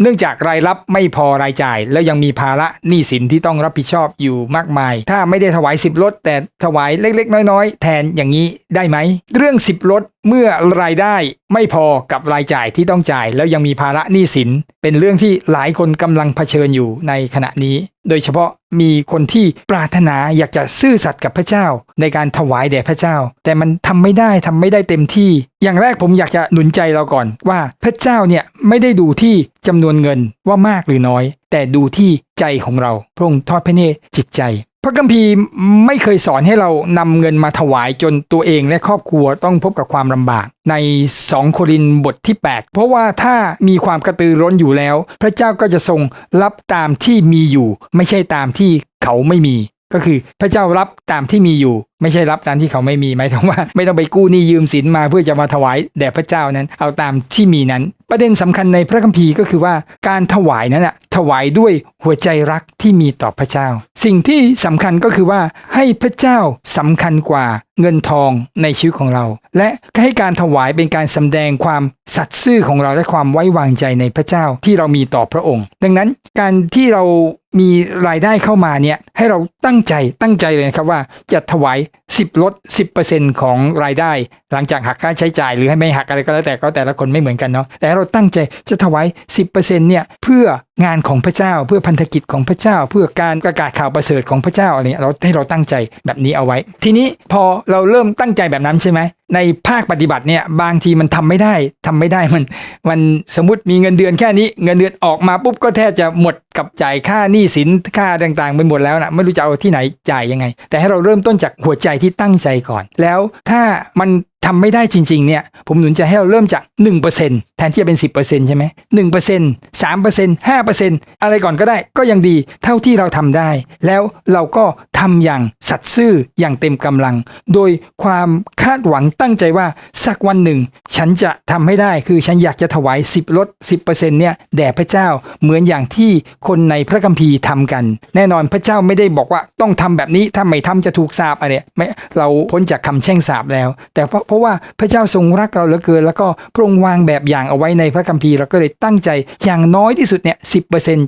เนื่องจากรายรับไม่พอรายจ่าย แล้วยังมีภาระหนี้สินที่ต้องรับผิดชอบอยู่มากมาย ถ้าไม่ได้ถวาย 10รถแต่ถวายเล็ก ๆ น้อย ๆ แทนอย่างนี้ได้ไหม เรื่อง 10รถเมื่อรายได้ไม่พอกับรายจ่ายที่ต้องจ่าย แล้วยังมีภาระหนี้สิน เป็นเรื่องที่หลายคนกำลังเผชิญอยู่ในขณะนี้ โดยเฉพาะ มีคนที่ปรารถนาอยากจะซื่อสัตย์กับพระเจ้า ในการถวายแด่พระเจ้า แต่มันทำไม่ได้ทำไม่ได้เต็มที่ อย่างแรกผมอยากจะหนุนใจเราก่อนว่าพระเจ้าเนี่ยไม่ได้ดูที่จำนวนเงินว่ามากหรือน้อย แต่ดูที่ใจของเราพระองค์ทอดพระเนตรจิตใจ พระคัมภีร์ไม่เคยสอนให้เรานำเงินมาถวายจนตัวเองและครอบครัวต้องพบกับความลำบาก ใน 2 โครินบทที่ 8 เพราะว่าถ้ามีความกระตือร้นอยู่แล้ว พระเจ้าก็จะทรงรับตามที่มีอยู่ ไม่ใช่ตามที่เขาไม่มี ก็คือพระเจ้ารับตามที่มีอยู่ ไม่ใช่รับตามที่เขาไม่มีหมายถึงว่า ไม่ต้องไปกู้หนี้ยืมสินมาเพื่อจะมาถวายแด่พระเจ้านั้น เอาตามที่มีนั้น ประเด็นสำคัญในพระคัมภีร์ก็คือว่าการถวายนั้นอะถวายด้วยหัวใจรักที่มีต่อพระเจ้า สิ่งที่สำคัญก็คือว่าให้พระเจ้าสำคัญกว่าเงินทองในชีวิตของเรา และให้การถวายเป็นการสำแดงความสัตย์ซื่อของเราและความไว้วางใจในพระเจ้าที่เรามีต่อพระองค์ ดังนั้นการที่เรา มีรายได้เข้ามาเนี่ยให้เราตั้งใจตั้งใจเลยนะครับว่าจะถวาย 10 ลด 10%ของรายได้หลังจากหักค่าใช้จ่ายหรือให้ไม่หักอะไรก็แล้วแต่ก็แต่ละคนไม่เหมือนกันเนาะแต่เราตั้งใจจะถวาย 10%เนี่ยเพื่องานของพระเจ้า เพื่อพันธกิจของพระเจ้า เพื่อการประกาศข่าวประเสริฐของพระเจ้าอะไรเนี่ยเราให้เราตั้งใจแบบนี้เอาไว้ ทีนี้พอเราเริ่มตั้งใจแบบนั้นใช่ไหมในภาคปฏิบัติเนี่ยบางทีมันทำไม่ได้ทำไม่ได้มัน มันสมมติมีเงินเดือนแค่นี้เงินเดือนออกมาปุ๊บก็แทบจะหมดกับจ่ายค่าหนี้สินค่าต่างๆไปหมดแล้วนะไม่รู้จะเอาที่ไหนจ่ายยังไง แต่ให้เราเริ่มต้นจากหัวใจที่ตั้งใจก่อน แล้วถ้ามันทำไม่ได้จริง ๆ เนี่ย ผมหนุนจะให้เราเริ่มจาก 1%แทนที่จะเป็น 10%ใช่ไหม1% 3% 5%อร์เซ็นต์สามเปอร์เซ็นต์ห้าเปอร์เซ็นต์อะไรก่อนก็ได้ก็ยังดีเท่าที่เราทำได้ แล้วเราก็ทำอย่างสัตย์ซื่ออย่างเต็มกำลัง โดยความคาดหวังตั้งใจว่าสักวันหนึ่ง ฉันจะทำให้ได้คือฉันอยากจะถวาย 10ลด10%เนี่ยแด่พระเจ้าเหมือนอย่างที่คนในพระคัมภีร์ทำกัน แน่นอนพระเจ้าไม่ได้บอกว่าต้องทำแบบนี้ถ้าไม่ทำจะถูกสาปอะไรไม่เราพ้นจากคำแช่งสาปแล้ว แต่เพราะราะว่าพระเจ้าทรงรักเราเหลือเกิน แล้วก็พระองค์วางแบบอย่างเอาไว้ในพระคัมภีร์เราก็เลยตั้งใจอย่างน้อยที่สุดเนี่ยสิ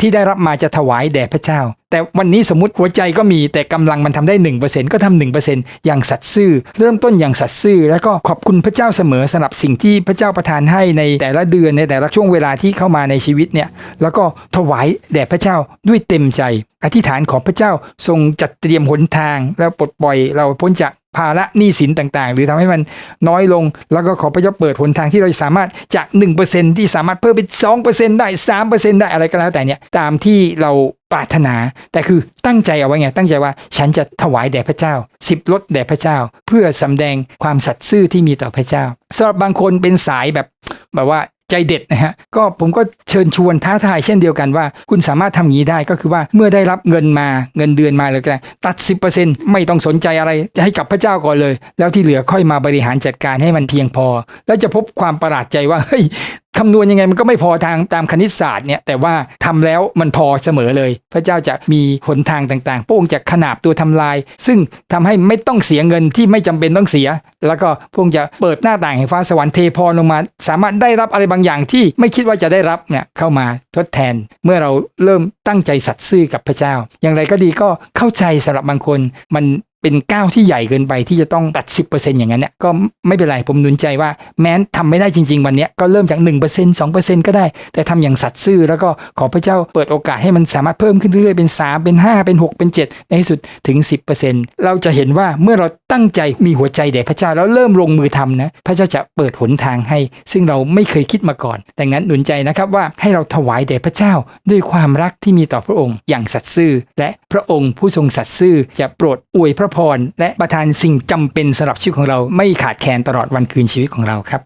ที่ได้รับมาจะถวายแด่พระเจ้า แต่วันนี้สมมติหัวใจก็มีแต่กำลังมันทำได้ 1%ก็ทำ1%อย่างสัตย์ซื่อ เริ่มต้นอย่างสัตย์ซื่อ แล้วก็ขอบคุณพระเจ้าเสมอสำหรับสิ่งที่พระเจ้าประทานให้ในแต่ละเดือนในแต่ละช่วงเวลาที่เข้ามาในชีวิตเนี่ยแล้วก็ถวายแด่พระเจ้าด้วยเต็มใจ อธิษฐานของพระเจ้าทรงจัดเตรียมหนทาง แล้วปลดปล่อยเราพ้นจาก ภาระหนี้สินต่างๆ หรือทำให้มันน้อยลง แล้วก็ขอพระเจ้าเปิดหนทางที่เราสามารถจาก 1%ที่สามารถเพิ่มเป็น 2%ได้ 3%ได้อะไรก็แล้วแต่เนี่ยตามที่เราปรารถนา แต่คือตั้งใจเอาไว้ไง ตั้งใจว่าฉันจะถวายแด่พระเจ้าสิบลดแด่พระเจ้า เพื่อสำแดงความสัตย์ซื่อที่มีต่อพระเจ้าสำหรับบางคนเป็นสายแบบแบบว่า ใจเด็ดนะฮะก็ผมก็เชิญชวนท้าทายเช่นเดียวกันว่า คุณสามารถทำอย่างนี้ได้ก็คือว่าเมื่อได้รับเงินมาเงินเดือนมาเลยก็ตัด 10%ไม่ต้องสนใจอะไรจะให้กับพระเจ้าก่อนเลย แล้วที่เหลือค่อยมาบริหารจัดการให้มันเพียงพอ แล้วจะพบความประหลาดใจว่าเฮ้ย คำนวณยังไงมันก็ไม่พอทางตามคณิตศาสตร์เนี่ยแต่ว่าทำแล้วมันพอเสมอเลย พระเจ้าจะมีหนทางต่างๆพระองค์จะขนาบตัวทำลาย ซึ่งทำให้ไม่ต้องเสียเงินที่ไม่จำเป็นต้องเสีย แล้วก็พระองค์จะเปิดหน้าต่างแห่งฟ้าสวรรค์เทพรลงมา สามารถได้รับอะไรบางอย่างที่ไม่คิดว่าจะได้รับเนี่ยเข้ามาทดแทน เมื่อเราเริ่มตั้งใจสัตย์ซื่อกับพระเจ้า อย่างไรก็ดีก็เข้าใจสำหรับบางคนมัน เป็นก้าวที่ใหญ่เกินไปที่จะต้องตัด 10%อย่างนั้นเนี่ยก็ไม่เป็นไรผมหนุนใจว่าแม้นทำไม่ได้จริง ๆ วันนี้ก็เริ่มจาก 1% 2%ก็ได้ แต่ทำอย่างสัตย์ซื่อแล้วก็ขอพระเจ้าเปิดโอกาสให้มันสามารถเพิ่มขึ้นเรื่อยๆเป็น 3 เป็น 5 เป็น 6 เป็น 7 ในที่สุดถึง 10%เราจะเห็นว่าเมื่อเราตั้งใจมีหัวใจแด่พระเจ้าแล้วเริ่มลงมือทำนะพระเจ้าจะเปิดหนทางให้ ซึ่งเราไม่เคยคิดมาก่อน ดังนั้นหนุนใจนะครับว่าให้เราถวายแด่พระเจ้าด้วยความรักที่มีต่อพระองค์ อย่างสัตย์ซื่อและพระองค์ผู้ทรงสัตย์ซื่อจะโปรดอวยพระพรและประทานสิ่งจำเป็นสำหรับชีวิตของเราไม่ขาดแคลนตลอดวันคืนชีวิตของเราครับ